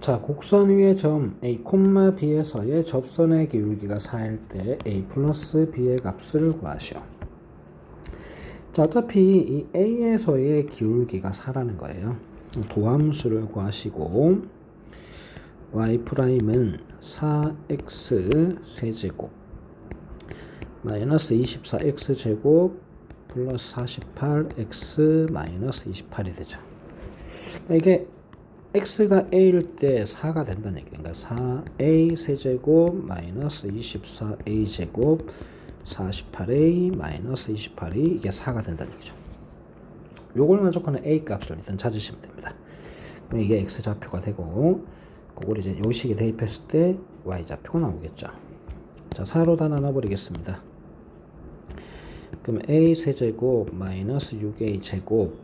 자, 곡선 위의 점 A, B에서의 접선의 기울기가 4일 때 A 플러스 B의 값을 구하시오. 자, 어차피 이 A에서의 기울기가 4라는 거예요. 도함수를 구하시고 y 프라임은 4x 세제곱 마이너스 24x 제곱 플러스 48x 마이너스 28이 되죠. 이게 x가 a일 때 4가 된다는 얘기예요. 그러니까 4a 세제곱 마이너스 24a 제곱 48a 마이너스 28이 이게 4가 된다는 얘기죠. 요걸 만족하는 a 값을 일단 찾으시면 됩니다. 그럼 이게 x 좌표가 되고 그걸 이제 요 식에 대입했을 때 y 좌표가 나오겠죠. 자, 4로 다 나눠버리겠습니다. 그럼 a 세제곱 마이너스 6a 제곱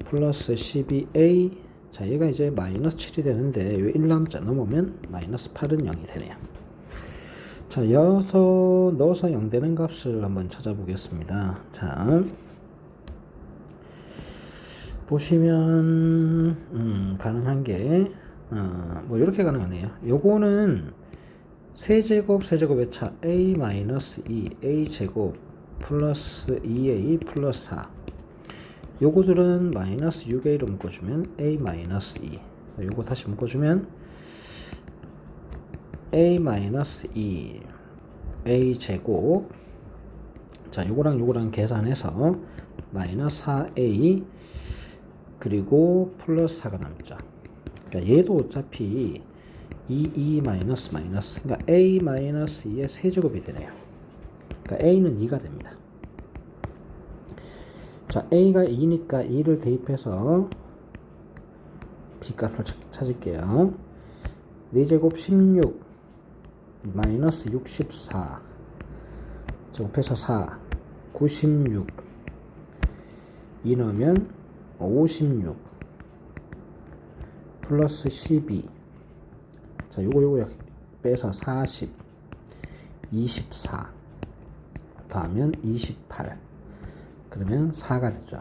플러스 12a 자 얘가 이제 마이너스 7이 되는데 요 1남자 넘으면 마이너스 8은 0이 되네요. 자 여기서 넣어서 0 되는 값을 한번 찾아보겠습니다. 자 보시면 음, 가능한 게 어, 뭐 이렇게 가능하네요. 요거는 세제곱 세제곱의 차 a 마이너스 2 a 제곱 플러스 2a 플러스 4 요거들은 마이너스 6a로 묶어주면 a 마이너스 2 요거 다시 묶어주면 a 마이너스 2 a 제곱. 자 요거랑 요거랑 계산해서 마이너스 4a 그리고 플러스 4가 남죠. 그러니까 얘도 어차피 2, 2 마이너스 마이너스 그러니까 a 마이너스 2의 세제곱이 되네요. 그러니까 a는 2가 됩니다 자 a가 2니까 2를 대입해서 b값을 찾을게요. 4제곱 16 마이너스 64 제곱해서 4 96 2 넣으면 56 플러스 12 자, 요거 요거 빼서 40 24 다음은 28 그러면 4가 되죠.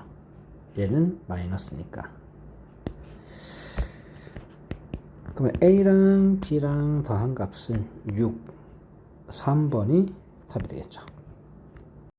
얘는 마이너스니까. 그러면 A랑 B랑 더한 값은 6 3번이 답이 되겠죠.